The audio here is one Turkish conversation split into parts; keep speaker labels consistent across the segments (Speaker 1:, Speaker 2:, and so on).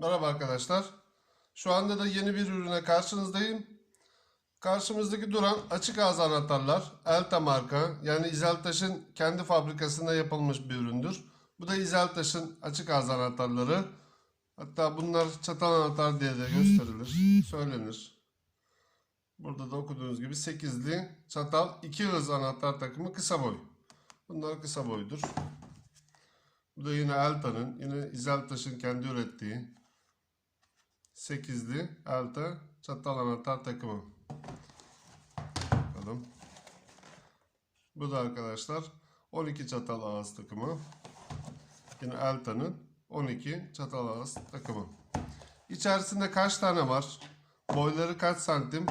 Speaker 1: Merhaba arkadaşlar. Şu anda da yeni bir ürüne karşınızdayım. Karşımızdaki duran açık ağız anahtarlar Elta marka yani İzeltaş'ın kendi fabrikasında yapılmış bir üründür. Bu da İzeltaş'ın açık ağız anahtarları. Hatta bunlar çatal anahtar diye de gösterilir, söylenir. Burada da okuduğunuz gibi 8'li çatal 2 hız anahtar takımı kısa boy. Bunlar kısa boydur. Bu da yine Elta'nın, yine İzeltaş'ın kendi ürettiği 8'li elta çatal anahtar takımı. Bakalım. Bu da arkadaşlar 12 çatal ağız takımı. Yine eltanın 12 çatal ağız takımı. İçerisinde kaç tane var? Boyları kaç santim?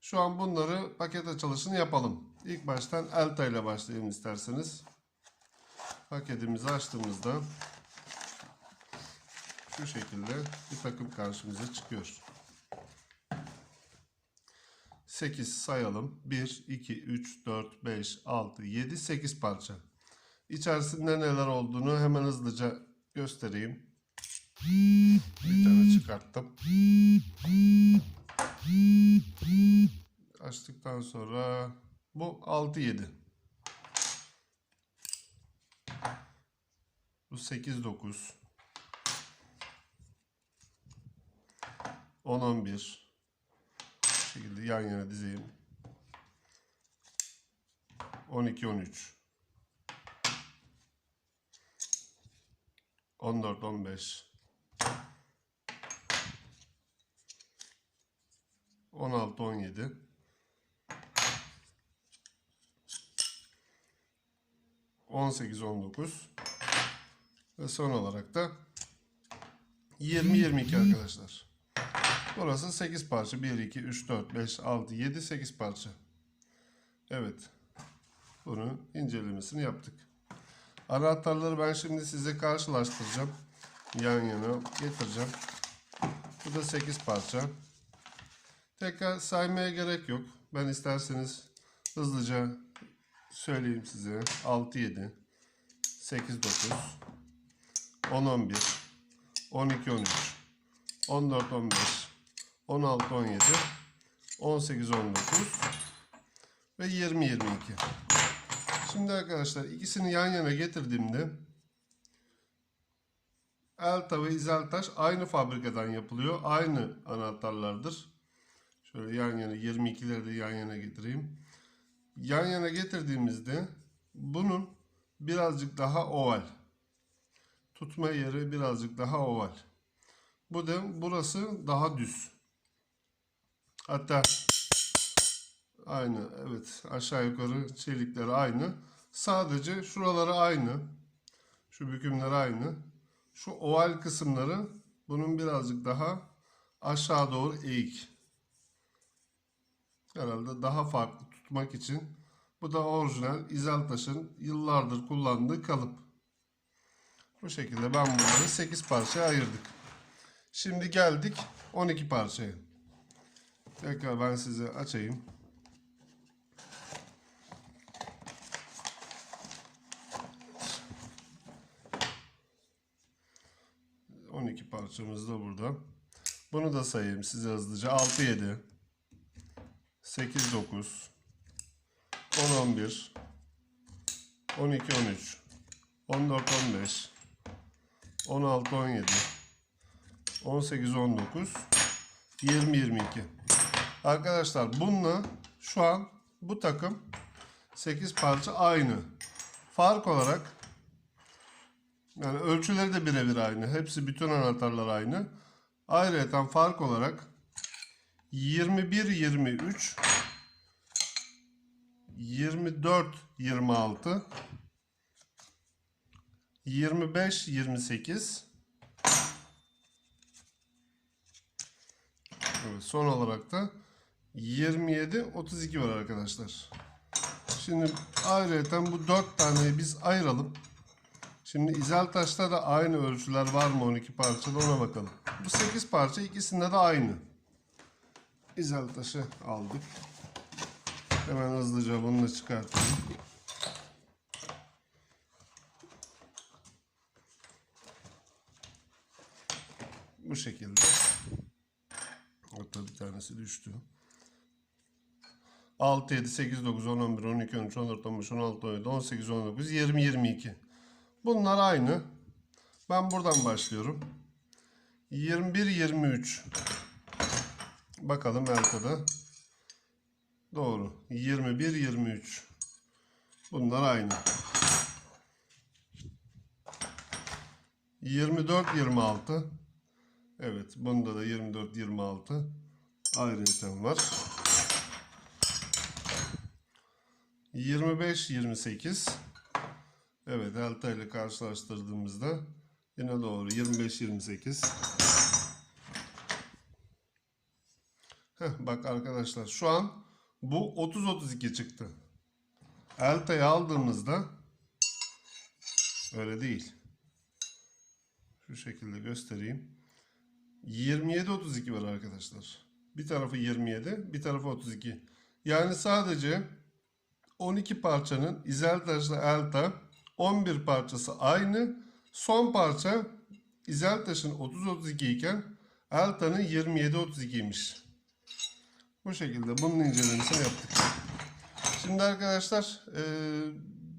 Speaker 1: Şu an bunları paket açılışını yapalım. İlk baştan elta ile başlayalım isterseniz. Paketimizi açtığımızda şu şekilde bir takım karşımıza çıkıyor. 8 sayalım. 1, 2, 3, 4, 5, 6, 7, 8 parça. İçerisinde neler olduğunu hemen hızlıca göstereyim. Bir tane çıkarttım. Açtıktan sonra bu 6, 7. Bu 8, 9. 10-11 şekilde yan yana dizeyim. 12-13 14-15 16-17 18-19 ve son olarak da 20-22 arkadaşlar. Burası 8 parça. 1, 2, 3, 4, 5, 6, 7, 8 parça. Evet. bunun incelemesini yaptık. anahtarları ben şimdi size karşılaştıracağım. Yan yana getireceğim. Bu da 8 parça. Tekrar saymaya gerek yok. Ben isterseniz hızlıca söyleyeyim size. 6, 7, 8, 9, 10, 11, 12, 13, 14, 15, 16, 17, 18, 19 ve 20, 22. Şimdi arkadaşlar ikisini yan yana getirdiğimde Elta ve İzeltaş aynı fabrikadan yapılıyor. Aynı anahtarlardır. Şöyle yan yana 22'leri de yan yana getireyim. Yan yana getirdiğimizde bunun birazcık daha oval. Tutma yeri birazcık daha oval. Bu da burası daha düz. Hatta aynı evet aşağı yukarı çelikleri aynı. Sadece şuraları aynı. Şu bükümler aynı. Şu oval kısımları bunun birazcık daha aşağı doğru eğik. Herhalde daha farklı tutmak için. Bu da orijinal taşın yıllardır kullandığı kalıp. Bu şekilde ben bunları 8 parçaya ayırdık. Şimdi geldik 12 parçaya. Tekrar ben size açayım. On parçamız da burada. Bunu da sayayım size hızlıca. 6 7 8 9 10 11 12 13 14 15 16 17 18 19 20 22 Arkadaşlar bununla şu an bu takım 8 parça aynı. Fark olarak yani ölçüleri de birebir aynı. Hepsi bütün anahtarlar aynı. Ayrıca fark olarak 21 23 24 26 25 28 evet, son olarak da 27, 32 var arkadaşlar. Şimdi ayrıca bu 4 taneyi biz ayıralım. Şimdi İzeltaş'ta da aynı ölçüler var mı 12 parçada ona bakalım. Bu 8 parça ikisinde de aynı. İzeltaş'ı aldık. Hemen hızlıca bunu da çıkartalım. Bu şekilde. Hatta bir tanesi düştü. 6, 7, 8, 9, 10, 11, 12, 13, 14, 15, 16, 17, 18, 19, 20, 22. Bunlar aynı. Ben buradan başlıyorum. 21, 23. Bakalım Erka'da. Doğru. 21, 23. Bunlar aynı. 24, 26. Evet. Bunda da 24, 26. Ayrı item var. 25-28. Evet delta ile karşılaştırdığımızda yine doğru 25-28. bak arkadaşlar şu an bu 30-32 çıktı. Delta'yı aldığımızda öyle değil. Şu şekilde göstereyim. 27-32 var arkadaşlar. Bir tarafı 27, bir tarafı 32. Yani sadece 12 parçanın izeltajlı elta 11 parçası aynı. Son parça izeltaşın 30-32 iken eltanın 27-32'ymiş. Bu şekilde bunun incelemesini yaptık. Şimdi arkadaşlar e,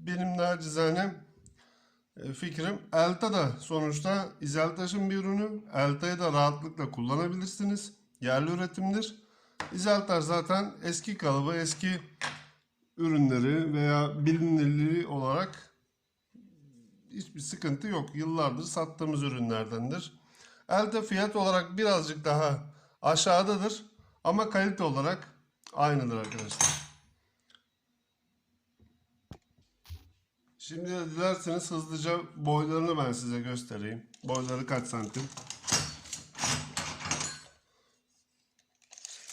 Speaker 1: benim nacizane e, fikrim elta da sonuçta izeltaşın bir ürünü. Elta'yı da rahatlıkla kullanabilirsiniz. Yerli üretimdir. İzeltaş zaten eski kalıbı, eski ürünleri veya bilinirliği olarak hiçbir sıkıntı yok. Yıllardır sattığımız ürünlerdendir. Elde fiyat olarak birazcık daha aşağıdadır ama kalite olarak aynıdır arkadaşlar. Şimdi de dilerseniz hızlıca boylarını ben size göstereyim. Boyları kaç santim?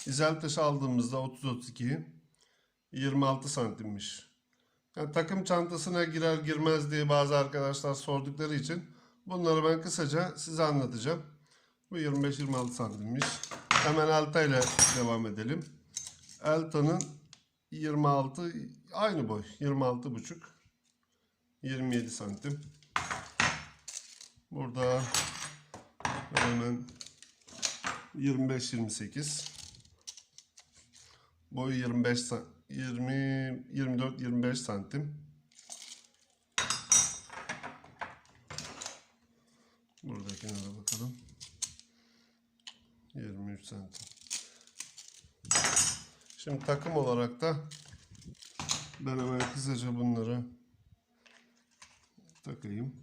Speaker 1: İzel aldığımızda 30-32. 26 santimmiş. Yani takım çantasına girer girmez diye bazı arkadaşlar sordukları için bunları ben kısaca size anlatacağım. Bu 25-26 santimmiş. Hemen Elta ile devam edelim. Elta'nın 26 aynı boy 26 buçuk 27 santim. Burada hemen 25-28 boyu 25 santim. 20 24 25 santim. Buradakine de bakalım. 23 santim. Şimdi takım olarak da ben hemen kısaca bunları takayım.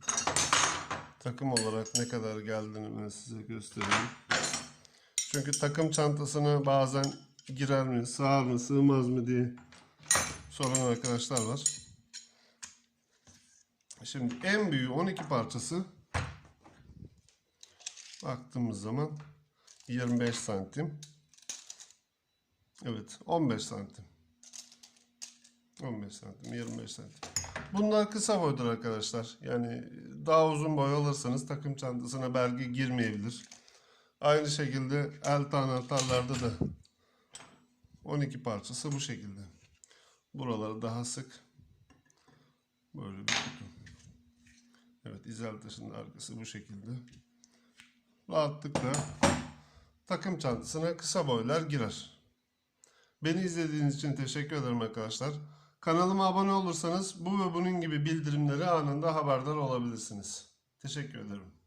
Speaker 1: Takım olarak ne kadar geldiğini ben size göstereyim. Çünkü takım çantasını bazen girer mi, sığar mı, sığmaz mı diye soran arkadaşlar var. Şimdi en büyüğü 12 parçası baktığımız zaman 25 santim. Evet 15 santim. 15 santim, 25 santim. Bunlar kısa boydur arkadaşlar. Yani daha uzun boy alırsanız takım çantasına belge girmeyebilir. Aynı şekilde el anahtarlarda da 12 parçası bu şekilde. Buraları daha sık böyle bir kutu. Evet izel taşının arkası bu şekilde. Rahatlıkla takım çantasına kısa boylar girer. Beni izlediğiniz için teşekkür ederim arkadaşlar. Kanalıma abone olursanız bu ve bunun gibi bildirimleri anında haberdar olabilirsiniz. Teşekkür ederim.